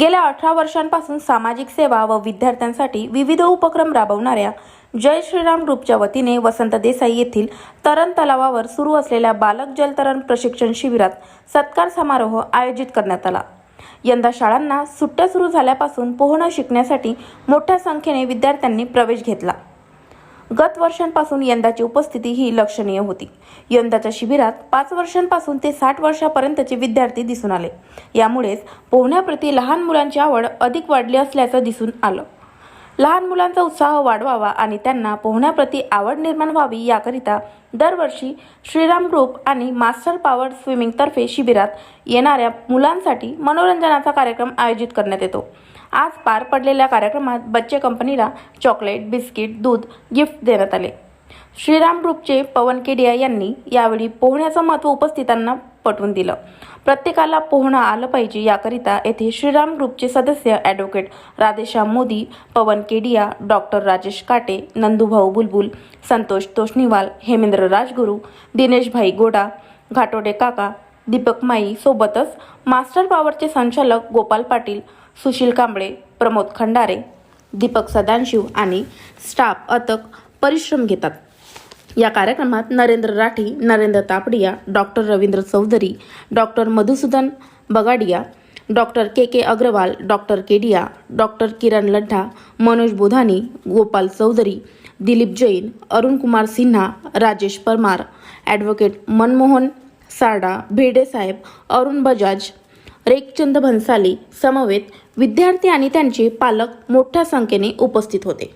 गेल्या अठरा वर्षांपासून सामाजिक सेवा व विद्यार्थ्यांसाठी विविध उपक्रम राबवणाऱ्या जय श्रीराम ग्रुपच्या वतीने वसंत देसाई येथील तरण तलावावर सुरू असलेल्या बालक जलतरण प्रशिक्षण शिबिरात सत्कार समारोह आयोजित करण्यात आला. यंदा शाळांना सुट्ट्या सुरू झाल्यापासून पोहणं शिकण्यासाठी मोठ्या संख्येने विद्यार्थ्यांनी प्रवेश घेतला. गत वर्षांपासून यंदाची उपस्थिती ही लक्षणीय होती. यंदाच्या शिबिरात पाच वर्षांपासून ते साठ वर्षापर्यंतचे विद्यार्थी दिसून आले. यामुळेच पोहण्याप्रती लहान मुलांची आवड अधिक वाढली असल्याचं दिसून आलं. लहान मुलांचा उत्साह वाढवावा आणि त्यांना पोहण्याप्रती आवड निर्माण व्हावी याकरिता दरवर्षी श्रीराम ग्रुप आणि मास्टर पॉवर स्विमिंगतर्फे शिबिरात येणाऱ्या मुलांसाठी मनोरंजनाचा कार्यक्रम आयोजित करण्यात येतो. आज पार पडलेल्या कार्यक्रमात बच्चे कंपनीला चॉकलेट बिस्किट दूध गिफ्ट देण्यात आले. श्रीराम ग्रुपचे पवन केडिया यांनी यावेळी पोहण्याचं महत्त्व उपस्थितांना पटवून दिलं. प्रत्येकाला पोहणं आलं पाहिजे याकरिता येथे श्रीराम ग्रुपचे सदस्य ॲडव्होकेट राधेश्याम मोदी पवन केडिया डॉक्टर राजेश काटे नंदूभाऊ बुलबुल संतोष तोष्णीवाल हेमेंद्र राजगुरू दिनेशभाई गोडा घाटोडे काका दीपक माई सोबतच मास्टर पॉवरचे संचालक गोपाल पाटील सुशील कांबळे प्रमोद खंडारे दीपक सदांशिव आणि स्टाफ अतक परिश्रम घेतात. या कार्यक्रमात Narendra Rathi Narendra Tapadia doctor Ravindra Chaudhari doctor Madhusudan Bagadia doctor K K Agarwal doctor Kedia doctor Kiran Laddha Manoj Budhani Gopal Chaudhari Dilip Jain Arun Kumar Sinha Rajesh Parmar advocate Manmohan Sarda भिडेसाहेब Arun Bajaj Rekhchand Bhansali समवेत विद्यार्थी आणि त्यांचे पालक मोठ्या संख्येने उपस्थित होते.